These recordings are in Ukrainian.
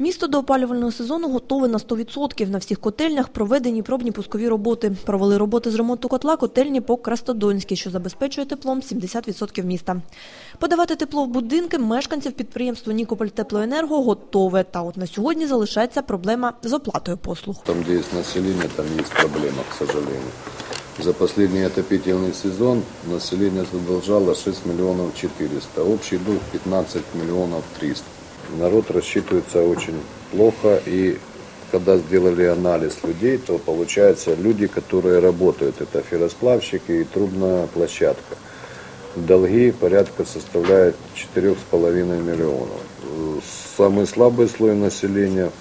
Місто до опалювального сезону готове на 100%. На всіх котельнях проведені пробні пускові роботи. Провели роботи з ремонту котла котельні по Крастодонській, що забезпечує теплом 70% міста. Подавати тепло в будинки мешканців підприємства Нікополь Теплоенерго готове. Та от на сьогодні залишається проблема з оплатою послуг. Там, где есть население, там есть проблема, к сожалению. За последний отопительный сезон население задолжало 6 миллионов 400, общий долг 15 миллионов 300. Народ рассчитывается очень плохо, и когда сделали анализ людей, то получается люди, которые работают, это ферросплавщики и трубная площадка. Долги порядка составляют 4,5 миллионов. Самый слабый слой населения –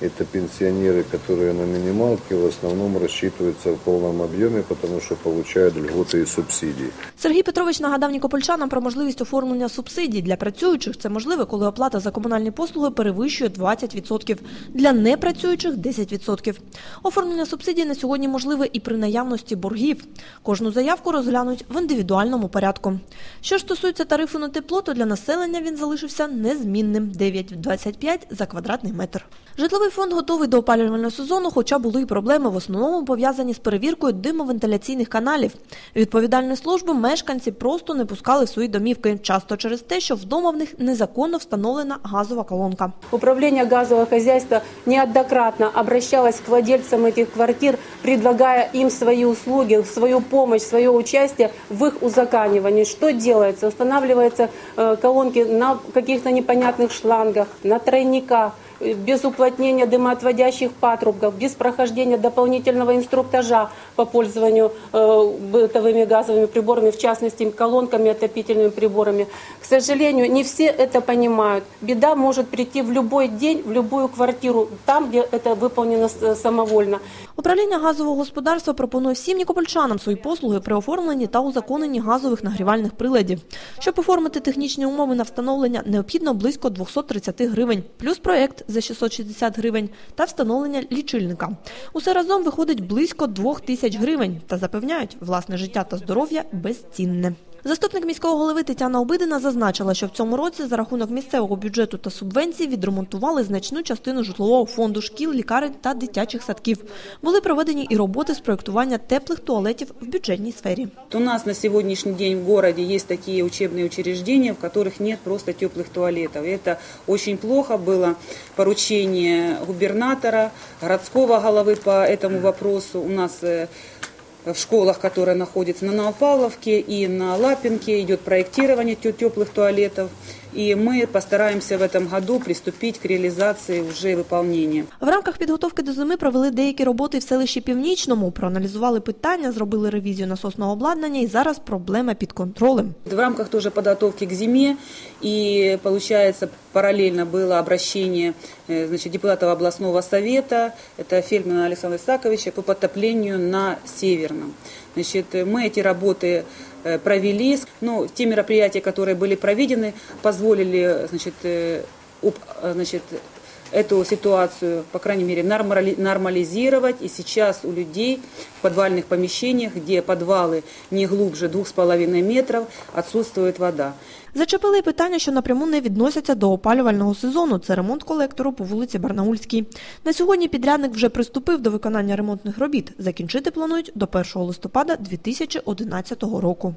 это пенсионеры, которые на минималке в основном рассчитываются в полном объеме, потому что получают льготы и субсидии. Сергій Петрович нагадав нікопольчанам про можливість оформлення субсидій. Для працюючих це можливо, коли оплата за комунальні послуги перевищує 20%. Для непрацюючих – 10%. Оформлення субсидій на сьогодні можливе і при наявності боргів. Кожну заявку розглянуть в індивідуальному порядку. Що ж стосується тарифу на тепло, то для населення він залишився незмінним – 9,25 за квадратний метр. Житловий фонд готовий до опалювального сезону, хоча були й проблеми, в основному пов'язані з перевіркою димовентиляційних каналів. Відповідальні служби мешканці просто не пускали в свої домівки, часто через те, що вдома в них незаконно встановлена газова колонка. Управление газового хозяйства неоднократно обращалось к владельцам этих квартир, предлагая им свои услуги, свою помощь, свое участие в их узаканивании. Что делается? Устанавливаются э, колонки на каких-то непонятных шлангах, на тройниках, э, без уплотнения дымоотводящих патрубков, без прохождения дополнительного инструктажа по пользованию э, бытовыми газовыми приборами, в частности колонками, отопительными приборами. К сожалению, не все это понимают. Беда может прийти в любой день, в любую квартиру, там, где это выполнено с- самовольно. Управління газового господарства пропонує всім нікопольчанам свої послуги при оформленні та узаконенні газових нагрівальних приладів. Щоб оформити технічні умови на встановлення, необхідно близько 230 гривень, плюс проект за 660 гривень та встановлення лічильника. Усе разом виходить близько 2000 гривень та запевняють, власне життя та здоров'я безцінне. Заступник міського голови Тетяна Обидина зазначила, що в цьому році за рахунок місцевого бюджету та субвенцій відремонтували значну частину житлового фонду шкіл, лікарень та дитячих садків. Були проведені і роботи з проєктування теплих туалетів в бюджетній сфері. У нас на сегодняшний день в городе есть такие учебные учреждения, в которых нет просто теплых туалетов. И это очень плохо было поручение губернатора, городского головы по этому вопросу. У нас э, в школах, которые находятся на Новопавловке и на Лапинке, идет проектирование тё- теплых туалетов. И мы постараемся в этом году приступить к реализации уже выполнения. В рамках підготовки до зими провели деякі роботи в селищі Північному, проаналізували питання, зробили ревізію насосного обладнання і зараз проблема під контролем. В рамках тоже подготовки к зиме и получается параллельно было обращение э, значит, депутатов областного совета, это Фельдмана Александра Исаковича по подтоплению на Северном. Значит, э, мы эти работы э, провели, но те мероприятия, которые были проведены, позволили значит, э, уп- э, значит, эту ситуацию, по крайней мере, нормали- нормализировать. И сейчас у людей в подвальных помещениях, где подвалы не глубже 2,5 метров, отсутствует вода. Зачепили й питання, що напряму не відносяться до опалювального сезону. Це ремонт колектору по вулиці Барнаульській. На сьогодні підрядник вже приступив до виконання ремонтних робіт. Закінчити планують до 1 листопада 2011 року.